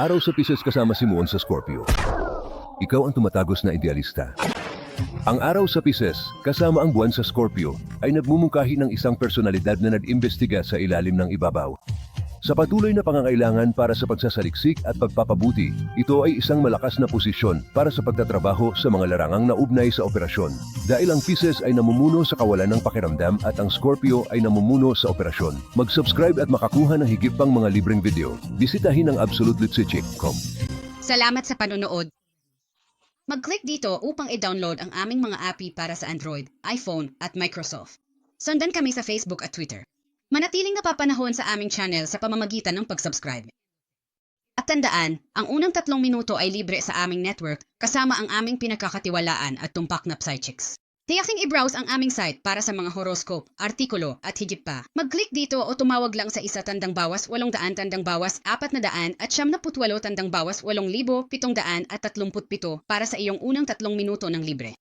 Araw sa Pisces kasama si Moon sa Scorpio. Ikaw ang tumatagos na idealista. Ang araw sa Pisces, kasama ang buwan sa Scorpio, ay nagmumungkahi ng isang personalidad na nag-imbestiga sa ilalim ng ibabaw. Sa patuloy na pangangailangan para sa pagsasaliksik at pagpapabuti, ito ay isang malakas na posisyon para sa pagtatrabaho sa mga larangang naugnay sa operasyon. Dahil ang Pisces ay namumuno sa kawalan ng pakiramdam at ang Scorpio ay namumuno sa operasyon. Mag-subscribe at makakuha ng higit pang mga libreng video. Bisitahin ang absolutelitsycheck.com. Salamat sa panonood. Mag-click dito upang i-download ang aming mga API para sa Android, iPhone at Microsoft. Sundan kami sa Facebook at Twitter. Manatiling napapanahon sa aming channel sa pamamagitan ng pag-subscribe. At tandaan, ang unang tatlong minuto ay libre sa aming network kasama ang aming pinagkakatiwalaan at tumpak na psychics. Tiyaking i-browse ang aming site para sa mga horoscope, artikulo at higit pa. Mag-click dito o tumawag lang sa isa tandang bawas 800 tandang bawas 400 at 78 tandang bawas 8,737 para sa iyong unang tatlong minuto ng libre.